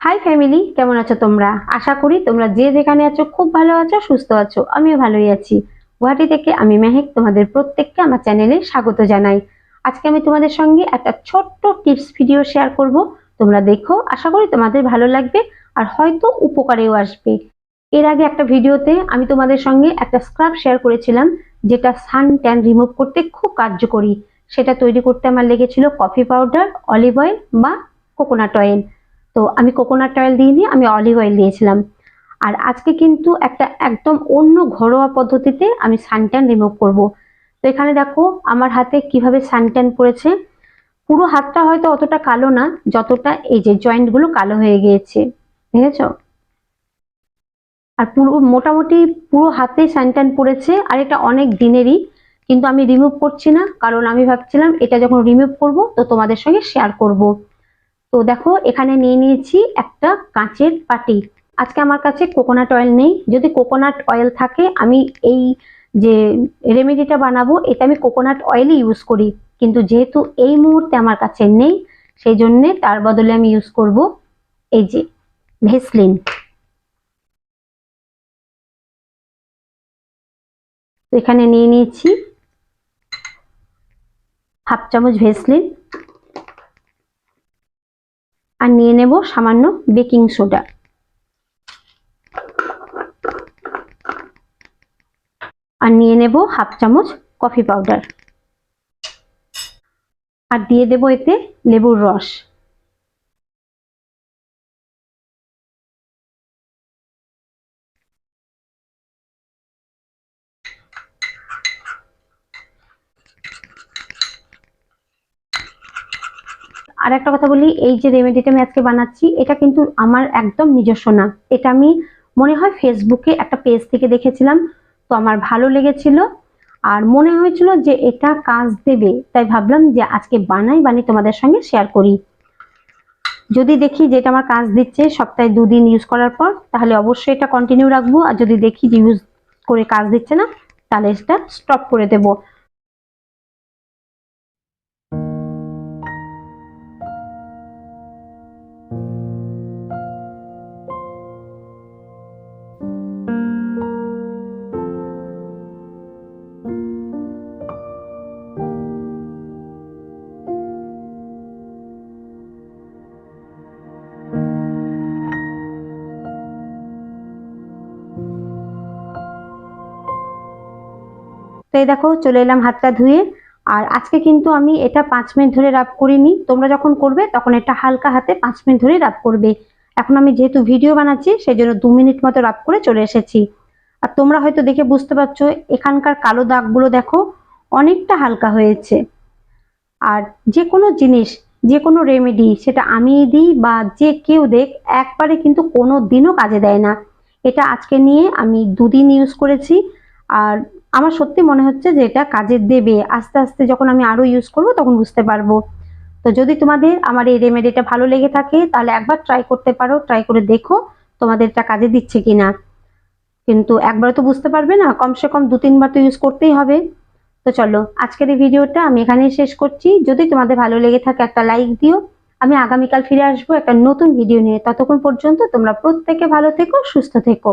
High family কেমন আছো তোমরা? আশা করি তোমরা যে যেখানে আছো খুব ভালো আছো, সুস্থ আছো। আমিও ভালোই আছি। গুয়াহাটি থেকে আমি মেহেক, তোমাদের প্রত্যেককে আমার চ্যানেলে স্বাগত জানাই। আজকে আমি তোমাদের সঙ্গে একটা ছোট্ট টিপস ভিডিও শেয়ার করব। তোমরা দেখো, আশা করি তোমাদের ভালো লাগবে আর হয়তো উপকারেও আসবে। এর আগে একটা ভিডিওতে আমি তোমাদের সঙ্গে একটা স্ক্রাব শেয়ার করেছিলাম, যেটা সান ট্যান রিমুভ করতে খুব কার্যকরী। সেটা তৈরি করতে আমার লেগেছিল কফি পাউডার অলিভ অয়েল বা কোকোনাট অয়েল তো আমি কোকোনাট অয়েল দিইনি, আমি অলিভ অয়েল দিয়েছিলাম। আর আজকে কিন্তু একটা একদম অন্য ঘরোয়া পদ্ধতিতে আমি সানট্যান রিমুভ করব। তো এখানে দেখো, আমার হাতে কীভাবে সানট্যান পড়েছে। পুরো হাতটা হয়তো অতটা কালো না, যতটা এই যে জয়েন্টগুলো কালো হয়ে গিয়েছে। দেখেছ? আর পুরো, মোটামুটি পুরো হাতে স্যানট্যান পড়েছে, আর এটা অনেক দিনেরই, কিন্তু আমি রিমুভ করছি না, কারণ আমি ভাবছিলাম এটা যখন রিমুভ করব, তো তোমাদের সঙ্গে শেয়ার করব। তো দেখো, এখানে নিয়ে নিয়েছি একটা কাঁচের পাটি। আজকে আমার কাছে কোকোনাট অয়েল নেই। যদি কোকোনাট অয়েল থাকে, আমি এই যে রেমেডিটা বানাবো, এটা আমি কোকোনাট অয়েলই ইউজ করি। কিন্তু যেহেতু এই মুহূর্তে আমার কাছে নেই, সেই জন্যে তার বদলে আমি ইউজ করব এই যে ভেসলিন। এখানে নিয়ে নিয়েছি হাফ চামচ ভেসলিন। আর নিয়ে নেব সামান্য বেকিং সোডা। আর নিয়ে নেব হাফ চামচ কফি পাউডার। আর দিয়ে দেব এতে লেবুর রস। আর একটা কথা বলি, এই যে রেমেডিটা আমি আজকে বানাচ্ছি, এটা কিন্তু আমার একদম নিজস্ব না। এটা আমি মনে হয় ফেসবুকে একটা পেজ থেকে দেখেছিলাম, তো আমার ভালো লেগেছিল। আর মনে হয়েছিল যে এটা কাজ দেবে, তাই ভাবলাম যে আজকে বানাই, বানিয়ে তোমাদের সঙ্গে শেয়ার করি। যদি দেখি যে এটা আমার কাজ দিচ্ছে সপ্তাহে দুদিন ইউজ করার পর, তাহলে অবশ্যই এটা কন্টিনিউ রাখব। আর যদি দেখি যে ইউজ করে কাজ দিচ্ছে না, তাহলে এটা স্টপ করে দেবো। তো এই দেখো, চলে এলাম হাতটা ধুয়ে। আর আজকে কিন্তু আমি এটা পাঁচ মিনিট ধরে রাব করিনি। তোমরা যখন করবে, তখন এটা হালকা হাতে পাঁচ মিনিট ধরে রাব করবে। এখন আমি যেহেতু ভিডিও বানাচ্ছি সেই জন্য দু মিনিট মতো রাব করে চলে এসেছি। আর তোমরা হয়তো দেখে বুঝতে পারছ, এখানকার কালো দাগগুলো দেখো, অনেকটা হালকা হয়েছে। আর যে কোনো জিনিস যে কোনো রেমেডি সেটা আমি দিই বা যে কেউ দেখ, একবারে কিন্তু কোনো দিনও কাজে দেয় না। এটা আজকে নিয়ে আমি দুদিন ইউজ করেছি। আর আমার সত্যি মনে হচ্ছে যে এটা কাজে দেবে। আস্তে আস্তে যখন আমি আরও ইউজ করব তখন বুঝতে পারব। তো যদি তোমাদের আমার এই রেমেডিটা ভালো লেগে থাকে, তাহলে একবার ট্রাই করতে পারো ট্রাই করে দেখো তোমাদের এটা কাজে দিচ্ছে কিনা। কিন্তু একবার তো বুঝতে পারবে না, কমসে কম দু, তিনবার তো ইউজ করতেই হবে। তো চলো, আজকের এই ভিডিওটা আমি এখানেই শেষ করছি। যদি তোমাদের ভালো লেগে থাকে একটা লাইক দিও। আমি আগামীকাল ফিরে আসব একটা নতুন ভিডিও নিয়ে। ততক্ষণ পর্যন্ত তোমরা প্রত্যেকে ভালো থেকো, সুস্থ থেকো।